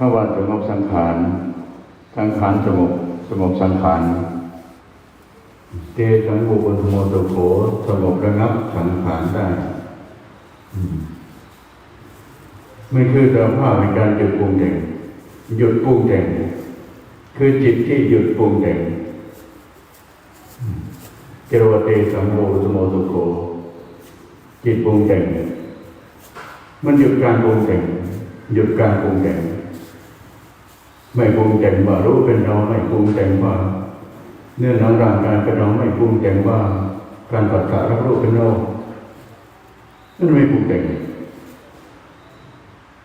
เมื่อวานสงบสังขาร สังขารสงบสงบสังขารเตสังบุปธโมตโขสงบระงับสังขารได้ไม่คือสภาพในการหยุดปรุงแต่งหยุดปรุงแต่งคือจิตที่หยุดปรุงแต่งเจรวเตสังโฆสโมตุโขจิตปรุงแต่งมันหยุดการปรุงแต่งหยุดการปรุงแต่ง ไม่ปรุงแต่งว่ารู้เป็นเราไม่ปรุงแต่งว่า เนื้อหนังร่างกายเป็นเราไม่ปรุงแต่งว่า การปัสสาวะรับรู้เป็นเรานั่นไม่ปรุงแต่ง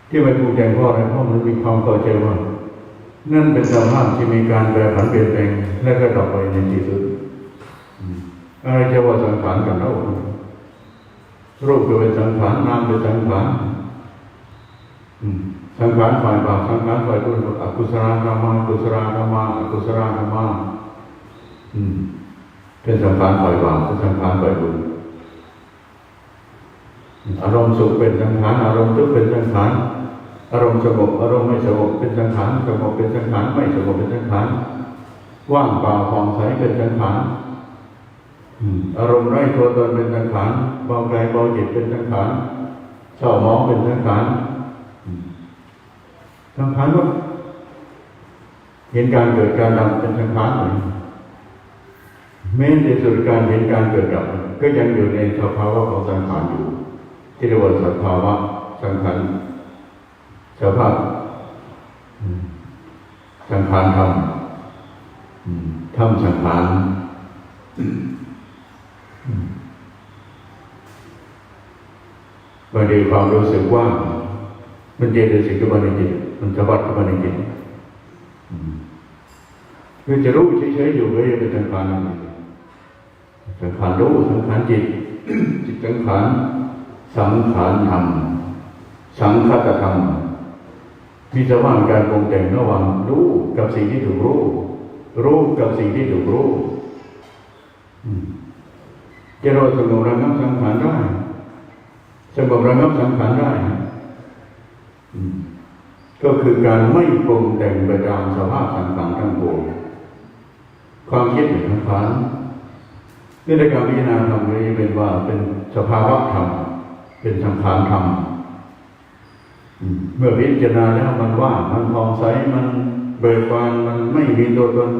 ที่ไม่ปรุงแต่งเพราะอะไรเพราะมันมีความเข้าใจว่า นั่นเป็นสภาพที่มีการแปรผันเปลี่ยนแปลงและก็ดับไปในที่สุดอะไรจะว่าสังขารกันเรารูปเป็นสังขารนามเป็นสังขาร สังขารฝ่ายบาปสังขารฝ่ายบุญอกุศลธรรมากุศลธรรมาอกุศลธรรมาเป็นสังขารฝ่ายบาปเป็นสังขารฝ่ายบุญอารมณ์สุขเป็นสังขารอารมณ์ทุกข์เป็นสังขารอารมณ์สงบอารมณ์ไม่สงบเป็นสังขารสงบเป็นสังขารไม่สงบเป็นสังขารว่างเปล่าผ่องใสเป็นสังขารอารมณ์ไร้ตัวตนเป็นสังขารเบากายเบาจิตเป็นสังขารเศร้ามองเป็นสังขาร สังขารว่าเห็นการเกิดการดับเป็นสังขารไหมแม้ในสุดการเห็นการเกิดดับก็ยังอยู่ในสภาวะของสังขารอยู่ ที่เรียกว่าสภาวะสังขารสภาพสังขารธรรมธรรมสังขารบางทีความรู้สึกว่า มันเจตสิกขึ้นมาในจิต มันสะบัดขึ้นมาในจิตอืมคือจะรู้เฉยๆอยู่เลยเป็นสังขารอะไรสังขารรู้สังขารจิต จิตสังขารสังขารธรรม สังคตธรรมมีสภาพการปรุงแต่งระหว่างรู้กับสิ่งที่ถูกรู้ รู้กับสิ่งที่ถูกรู้จะเราสงบระงับสังขารได้สงบระงับสังขารได้ อืม ก็คือการไม่ปรุงแต่งไปตามสภาพสังขารทั้งปวงความคิดเป็นสังขานี่ในการพิจารณาธรรมนี้เป็นว่าเป็นสภาวะธรรมเป็นสังขารธรรมเมื่อพิจารณาแล้วมันว่างมันผ่องใสมันเบิกบานมันไม่มีตัวตน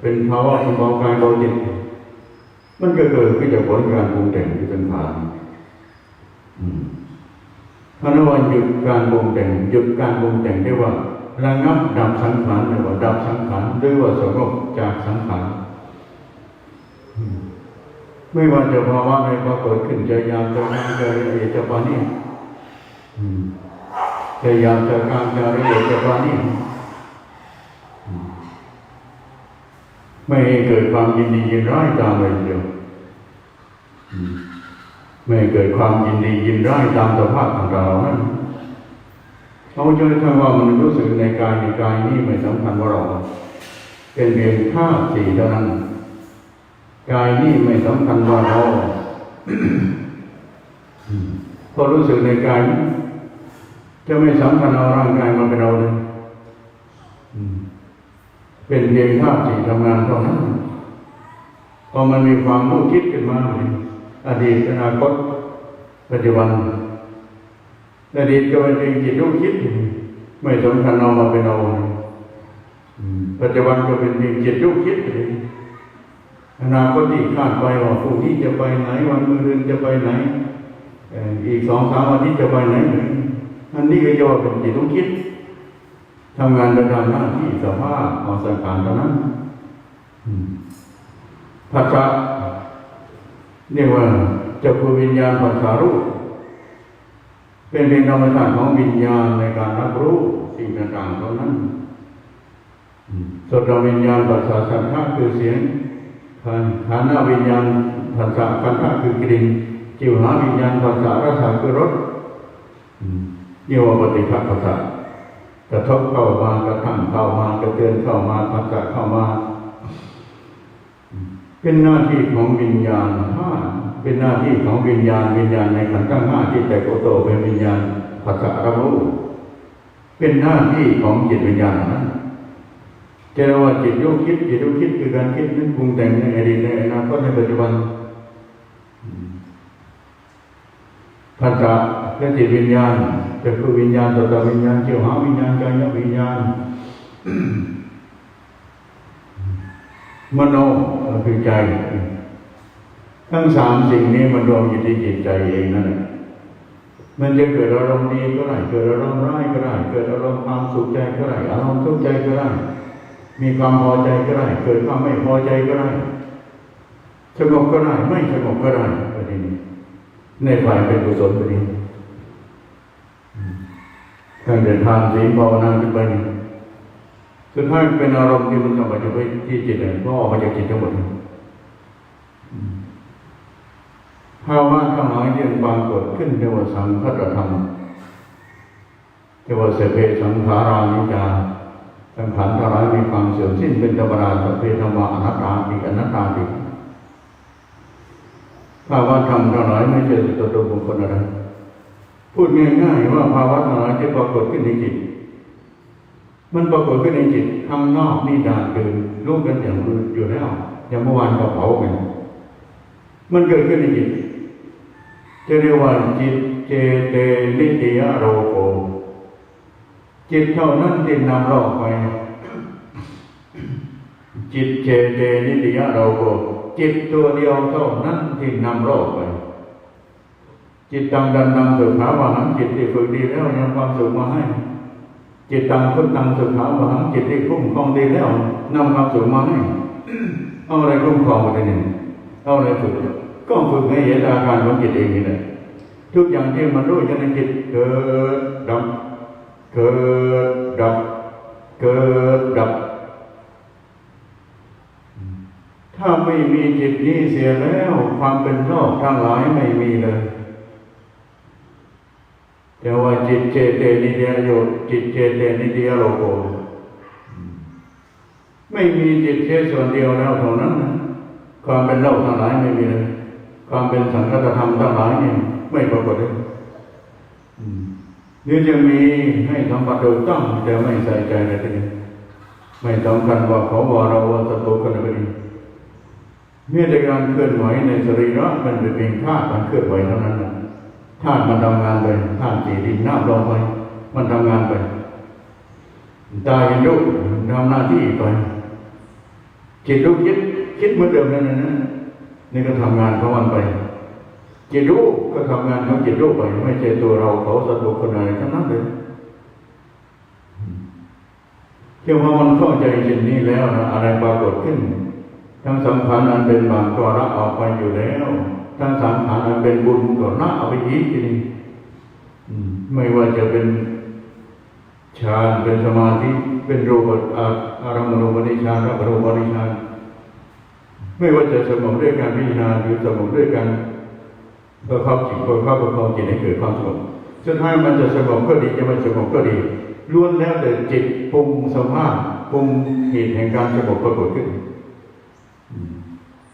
เป็นภาวะของเบากายเบาจิตมันก็เกิดขึ้นจากผลการปรุงแต่งที่สังขารอืม พระนวันหยุดการปรุงแต่งหยุดการปรุงแต่งได้ว่าระงับดับสังขารหรือว่าดับสังขารหรือว่าสงบจากสังขารไม่ว่าจะภาวะใดก็เกิดขึ้นจะยามจะกลางจะละเอียดจะปานีตอืมจะยามจะกลางจะละเอียดจะปานีตอืมไม่เกิดความยินดียินร้ายตามไปเดียว ไม่เกิดความยินดียินร้ายตามสภาพของเรานั้นเขาจะถ้าว่ามันรู้สึกในกายในกายนี่ไม่สำคัญว่าเรา เป็นเพียงท่าสี่เท่านั้น กายนี่ไม่สำคัญว่าเราพอรู้สึกในกายนี้จะไม่สำคัญเอาร่างกายมาเป็นเราเลยเป็นเพียงท่าสี่ทำงานเท่านั้นพอมันมีความรู้คิดขึ้นมาเนี่ย อดีตอนาคตปัจจุบันอดีตก็เป็นเพียงจิตรู้คิดอยู่ไม่สำคัญเอามาเป็นเอาอืมปัจจุบันก็เป็นเพียงจิตรู้คิดอยู่อนาคตที่คาดไปว่าพรุ่งนี้จะไปไหน วันมะรืนจะไปไหนอีกสองสามวันนี้จะไปไหนอันนี้ก็จะว่าเป็นจิตรู้คิดทำงานไปตามหน้าที่สภาพของสังขารเท่านั้นอืมภาษา เรียกว่าจักรวิญญาณภาษารูปเป็นเพียงธรรมชาติของวิญญาณในการรับรู้สิ่งต่างๆเท่านั้นสดวิญญาณภาษาสันทะคือเสียงฐานะวิญญาณภาษาคันทะคือกลิ่นจิวหาวิญญาณภาษารสคือรสเรียกว่าปฏิฆะภาษากระทบเข้ามากระทั่งเข้ามากระเตือนเข้ามาภาษาเข้ามา เป็นหน้าที่ของวิญญาณห้าเป็นหน้าที่ของวิญญาณวิญญาณในขันธ์ทั้งห้าที่แตกโตเป็นวิญญาณภาษารับรู้เป็นหน้าที่ของจิตวิญญาณนั้นจะเรียกว่าจิตรู้คิดจิตรู้คิดคือการคิดนึกปรุงแต่งในอดีตในอนาคตในปัจจุบันภาษาและจิตวิญญาณจะคือวิญญาณตัวตวิญญาณเกี่ยวหาวิญญาณกายวิญญาณ มโนคือใจ ทั้งสามสิ่งนี้มันรวมอยู่ที่จิตใจเองนั่นแหละมันจะเกิดอารมณ์ดีก็ได้เกิดอารมณ์ร้ายก็ได้เกิดอารมณ์ความสุขใจก็ได้อารมณ์ทุกข์ใจก็ได้มีความพอใจก็ได้เกิดความไม่พอใจก็ได้สงบก็ได้ไม่สงบก็ได้ประเด็นในฝ่ายเป็นกุศลประเด็นการเดินทางศีลภาวนาขึ้นไปนี่ สุดท้าเป็นอารมณ์ที่มันกลับมาที่ที่จิตเลยก็ออกมาจากจิตทั้งหมดภาวะทั้งหลายที่ปรากฏขึ้นเรียกว่าสังคตธรรมเรียกว่าเสเพสังขารานิจาสังขารทั้งหลายมีความเสื่อมสิ้นเป็นธรรมดาสัพเพธรรมะอนัตตาติอนัตตาติภาวะธรรมทั้งหลายไม่ใช่ตัวตนบุคคลอะไรพูดง่ายๆว่าภาวะทั้งหลายที่ปรากฏขึ้นในจิต มันปรากฏขึ้นในจิตข้างนอกนี่ดานเกินรู้กันอย่างอยู่แล้วอย่างเมื่อวานก็เผากันมันเกิดขึ้นในจิตจะเรียกว่าจิตเจเตนิติยโรโกจิตเท่านั้นที่นำเราไป จิตเจเตนิติยโรโกจิตตัวเดียวเท่านั้นที่นำเราไป จิตตังดันดังสุขาวหังจิตที่ฝึกดีแล้วยังความสุขมาให้ จิตตังพุทธังสุขาวหังจิตที่คุ้มครองดีแล้วนำความสุขมาให้เอาอะไรคุ้มครองมาได้เนี่ยเอาอะไรฝึกก็ฝึกให้เห็นอาการของจิตเองนี่แหละทุกอย่างที่มันรู้อยู่ในจิตเกิดดับเกิดดับเกิดดับ ถ้าไม่มีจิตนี้เสียแล้ว ความเป็นโลกทั้งหลายไม่มีเลย แต่ว่าจิตเจเตนิเดียโยจิตเจเตนิเดียโลโกไม่มีจิตแค่ส่วนเดียวแล้วเท่านั้น ความเป็นโลกทั้งหลายไม่มีเลยความเป็นสังคตธรรมทั้งหลายนี่ไม่ปรากฏเลยนี่จะมีให้ทำปฏิบัติต้องแต่ไม่ใส่ใจในที่นี้ไม่สำคัญว่าเขาว่าเราว่าสตุกันก็ดีเมื่อการเคลื่อนไหวในสรีระมันเป็นเพียงธาตุมันเคลื่อนไหวเท่านั้นนะ ธาตุมันทำงานไปธาตุสี่ดินน้ำลมไปมันทำงานไปตาเห็นรูปทำหน้าที่ไปจิตรู้คิดคิดเหมือนเดิมนั่นนะนี่ก็ทำงานของมันไป จิตรู้ก็ทำงานของจิตรู้ไป ไม่ใช่ตัวเราเขาสัตว์บุคคลอะไรทั้งนั้นเลยเที่ยวว่ามันเข้าใจเช่นนี้แล้วนะอะไรปรากฏขึ้น ทั้งสังขารอันเป็นบาปก็ละออกไปอยู่แล้ว ทั้งสังขารอันเป็นบุญก็ละเอาไปอีกทีนี้ไม่ว่าจะเป็นฌานเป็นสมาธิเป็นโรูปอารมณ์รูปนิชานรับรูปนิชานไม่ว่าจะสงบด้วยการพิจารณาหรือสงบด้วยการประคับจิตประคับประคองจิตให้เกิดความสงบสุดท้ายมันจะสงบก็ดีจะไม่สงบก็ดีล้วนแล้วแต่จิตปรุงสภาพปรุงเหตุแห่งการสงบปรากฏขึ้น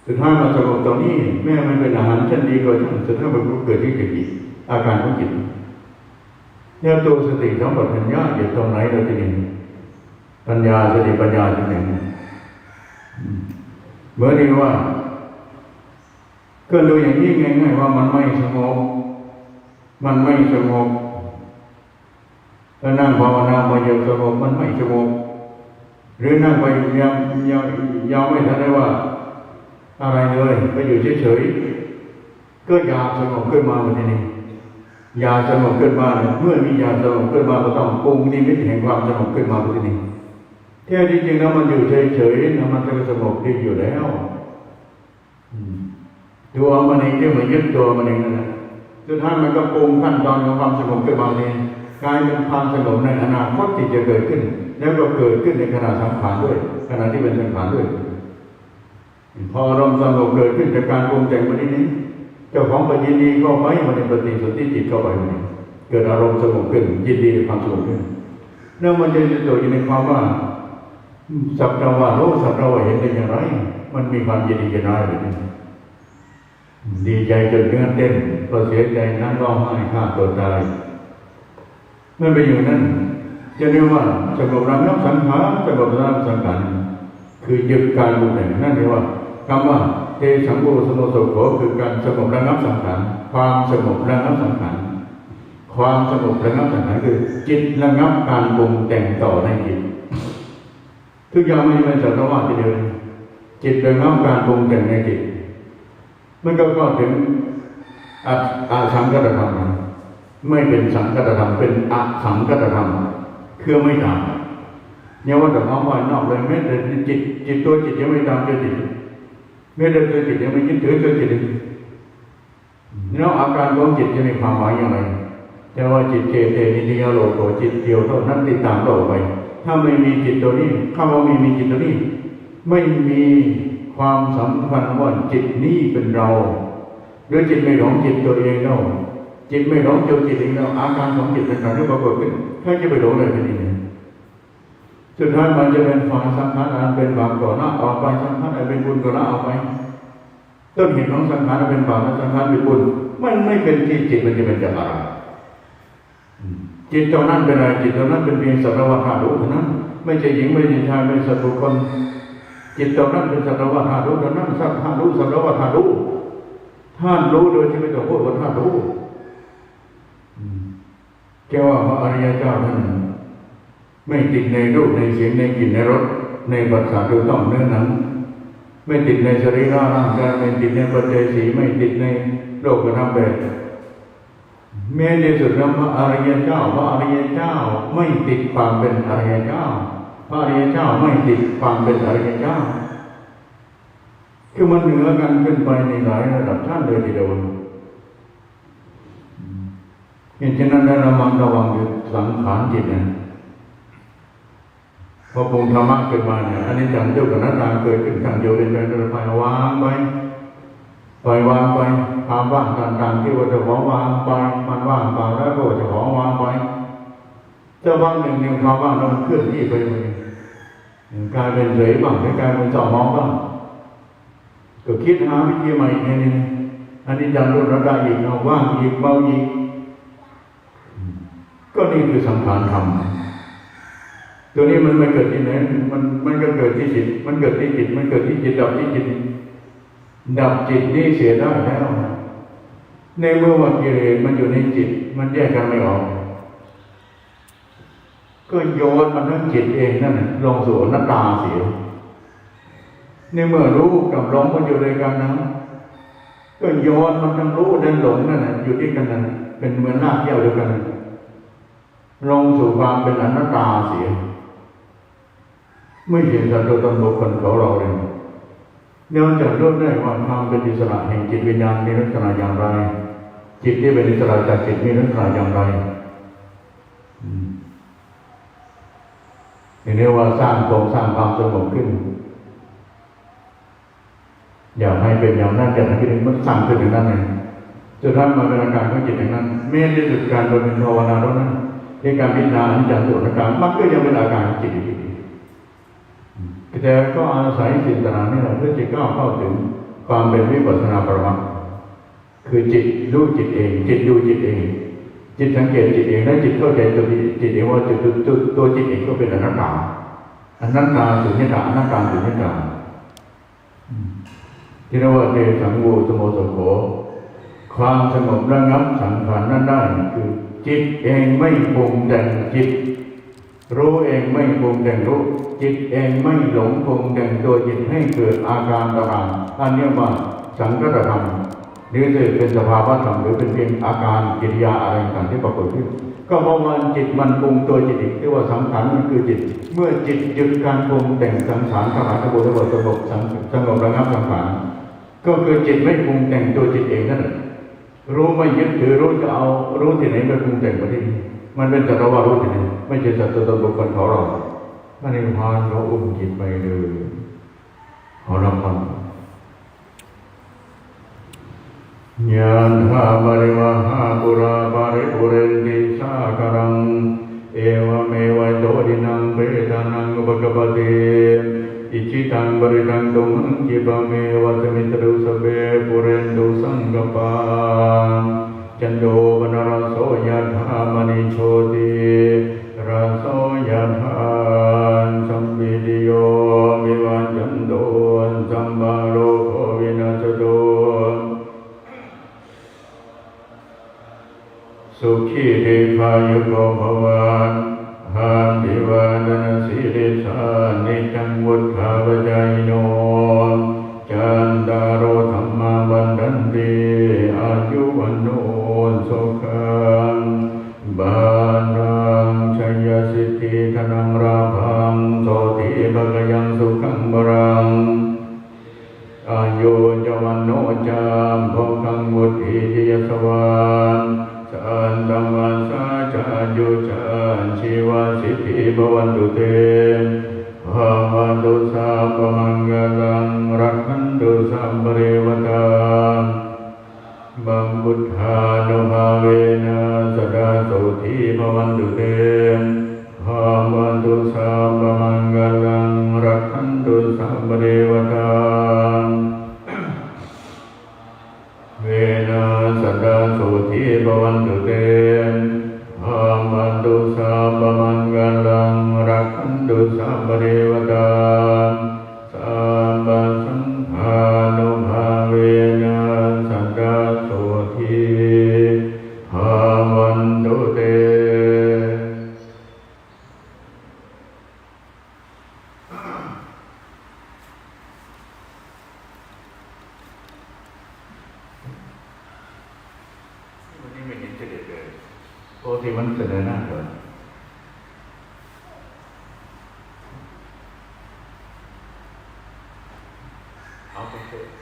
สุดท้ายมาสงบตรงนี้ แม้มันเป็นอาหารชั้นดีก็ช่างสุดท้ายมันก็เกิดที่จิตอาการของจิตเนี่ยตัวสติสัมปชัญญะอยู่ตรงไหนเราจะเห็นปัญญาสติปัญญาที่ไหนเหมือนที่ว่า ก็ดูอย่างนี้ง่ายๆว่ามันไม่สงบมันไม่สงบถ้านั่งภาวนามาเยอะสงบมันไม่สงบหรือนั่งไปยังยังยังไม่ทันได้ว่า อะไรเลยไปอยู่เฉยๆก็อยากสงบขึ้นมาวันนี้อยากสงบขึ้นมาเมื่อมีอยากสงบขึ้นมาก็ต้องปรุงนิมิตแห่งความสงบขึ้นมาวันนี้แท้จริงแล้วมันอยู่เฉยๆนะมันก็สงบดีอยู่แล้วตัวมันเองที่มันยึดตัวมันเองนั่นแหละสุดท้ายมันก็ปรุงขั้นตอนของความสงบขึ้นมาเองกลายเป็นความสงบในอนาคตที่จะเกิดขึ้น แล้วก็เกิดขึ้นในขณะสังขารด้วยขณะที่เป็นสังขารด้วย พออารมณ์สงบเกิดขึ้นจากการปรุงแต่งวันนี้เจ้าของปยินดีเข้าไปมันในปฏิสนธิจิตเข้าไปมันเกิดอารมณ์สงบขึ้นยินดีในความสงบขึ้นแล้วมันจะตัวอยู่ในความว่าสัพพว่ารู้สัพพว่าเห็นได้อย่างไร มันมีความยินดียินร้ายแบบนี้ดีใจจนเนื้อเต้นก็เสียใจนั่งร้องไห้ฆ่าตัวตายเมื่อไปอยู่นั้นจะเรียกว่าสงบระงับสังขารสงบระงับสังขารคือหยุดการปรุงแต่งนั่นเรียกว่า คำว่าเตสังโฆสโมโสโขคือการสงบระงับสังขารความสงบระงับสังขารความสงบระงับสังขารคือ จิตระงับการปรุงแต่งต่อในจิตทุกอย่างไม่เป็นสัตว์ว่าทีเดียวจิตระงับการปรุงแต่งในจิตมันก็ก็ถึงอาสังกัตธรรมไม่เป็นสังกัตธรรมเป็นอสังกัตธรรมคือไม่ตามเนี่ยว่าแต่เอาไว้นอกเลยแม้แต่จิตจิตตัวจิตยังไม่ตามตัวจิต แม้แต่ตัวจิตยังไม่ยึดถือตัวจิตแล้วอาการของจิตจะมีความหมายอย่างไรจะว่าจิตเจเตนิยโลโกจิตเดียวเท่านั้นติดตามโลกไปถ้าไม่มีจิตตัวนี้ถ้าว่าไม่มีจิตตัวนี้ ไม่มีความสำคัญว่าจิตนี้เป็นเราหรือจิตไม่หลงจิตตัวเองเนาะจิตไม่หลงตัวจิตเองเนาะอาการของจิตเป็นการที่ปรากฏขึ้นใครจะไปหลงอะไรกันนี่ สุดท้ายมันจะเป็นฝ่ายสังขารอันเป็นบาปก่อนละออกไปสังขารอันเป็นบุญก่อนละออกไปต้นเหตุของสังขารเป็นบาปและสังขารเป็นบุญมันไม่เป็นที่จิตมันจะเป็นจากอะไรจิตเท่านั้นเป็นอะไรจิตเท่านั้นเป็นเพียงสัตว์วัฏฏะรู้เท่านั้น ไม่ใช่หญิงไม่ใช่ชายไม่ใช่สัตว์บุคคลจิตตรงนั้นเป็นสัตว์วัฏฏารู้ตรงนั้นสัตว์ธาตุสัตว์วัฏฏารู้ท่านรู้โดยที่ไม่ต้องพูดว่าท่านรู้แค่ว่าพระอริยเจ้าท่าน ไม่ติดในรูปในเสียงในกลิ่นในรสในภาษาดูต้องเนื้อหนังไม่ติดในสรีระร่างกายไม่ติดในปัจจัยสีไม่ติดในโลกธรรมแบบแม้ในสุดแล้วพระอริยเจ้าพระอริยเจ้าไม่ติดความเป็นอริยเจ้าพระอริยเจ้าไม่ติดความเป็นอริยเจ้า คือมันเหนือกันขึ้นไปในหลายระดับชั้นเลยทีเดียวเหตุฉะนั้นได้ระมัดระวังอยู่สังขารจิตนะ พอปรุงธรรมะขึ้นมาเนี่ยอันนี้จังเจ้ากับนัตตาเกิดขึ้นทางโยวเป็นเป็นไปวางไปปล่อยวางไปความว่างต่างๆที่ว่าจะของวางไปมันว่างเปแล้วก็จะของวางไปเจ้าว่างหนึ่งหนึ่งความว่างแล้วมันเคลื่อนที่ไปเลยกลายเป็นเฉยบ้างกลายเป็นจอมองบ้างก็คิดหาวิธีใหม่ในนี้อันนี้จังรุ่นระดับอีกเอาว่างอีกเบาอีกก็นี่คือสังขารธรรม ตัวนี้มันไม่เกิดที่ไหน มันมันก็เกิดที่จิต มันเกิดที่จิต มันเกิดที่จิตดับที่จิต ดับจิตนี่เสียได้แล้วในเมื่อว่ากิเลสมันอยู่ในจิต มันแยกกันไม่ออก ก็โยนมันทั้งจิตเองนั่นลงสู่หน้าตาเสีย ในเมื่อรู้กับหลงมันอยู่ด้วยกันนะก็โยนมันทั้งรู้และหลงนั่นแหละอยู่ที่กันนั่นเป็นเหมือนหน้าเที่ยวเดียวกัน ลงสู่ความเป็นอนัตตาเสีย ไม่เห็นสัตว์ตัวตนบุคคลของเราเลยเนื่องจากรู้ได้ว่าความเป็นอิสระแห่งจิตวิญญาณมีลักษณะอย่างไร จิตที่เป็นอิสระจากจิตมีลักษณะอย่างไรเรียกว่าสร้างโครงสร้างความสงบขึ้น อย่าให้เป็นอย่างนั้นอย่าให้เป็นมันสั่งขึ้นอย่างนั้นเลยจนทั้งมาเป็นอาการของจิตอย่างนั้นแม้ที่สุดการบำเพ็ญภาวนาแล้วนั้นในการพิจารณาอนิจจังสุขการมันก็ยังเป็นอาการของจิตอยู่ดี แต่ก็อาศัยจินตนานี่แหละเพื่อจะก้าวเข้าถึงความเป็นวิปัสสนาประมัคือจิตรู้จิตเอง จิตดูจิตเอง จิตสังเกตจิตเองและจิตเข้าใจตัวจิตเองว่าจุดตัวตัวจิตเองก็เป็นอนัตตาอนัตตาสุญญตาอนัตตาสุญญตาที่เรียกว่าเตสังวูสโมสโขความสงบระงับสังขารนั้นได้คือ จิตเองไม่ปรุงแต่งจิต รู้เองไม่ปรุงแต่งรู้ จิตเองไม่หลงปรุงแต่งตัวจิตให้เกิดอาการต่างๆอันนี้ว่าสังกัตธรรมหรือเป็นสภาวะธรรมหรือเป็นเพียงอาการกิริยาอะไรต่างๆที่ปรากฏขึ้นก็เพราะมันจิตมันปรุงตัวจิตอีกที่ว่าสังขารมันคือจิต เมื่อจิตหยุดการปรุงแต่งสังขารทั้งหลายทั้งปวงทั้งหมดสงบสงบระงับสังขารก็คือจิตไม่ปรุงแต่งตัวจิตเองนั่นรู้ไม่ยึดถือรู้จะเอารู้ที่ไหนไปปรุงแต่งไปที่นี่ มันเป็นจัตวารู้ที่ไหนไม่ใช่จัตตัวตนบุคคลของเราพระนิพพานเราอุ้มจิตไปเลยขอรับฟังยานหาบริวหาปุราบริปุเรนติสาคารังเอวเมวัยโตดินังเปตานังอุปกปติอิจิตังบริตังตุมังกิบเมวัสมิตรุสเบปุเรนตุสังกปา จันโดปนรโสยันหามณีโชติราโสยันหานสัมปิโยมิวันจันโดนสัมบาโลโควินาสโดสุขีเทพายุโกภวะ จามพกังมุติยสวานชานธรรมสาชายุชานชีวาสิทธิบวันตุเตภาวันตุสาปมังกลังรักันตุสัมบริว भवन्तु ते। Okay.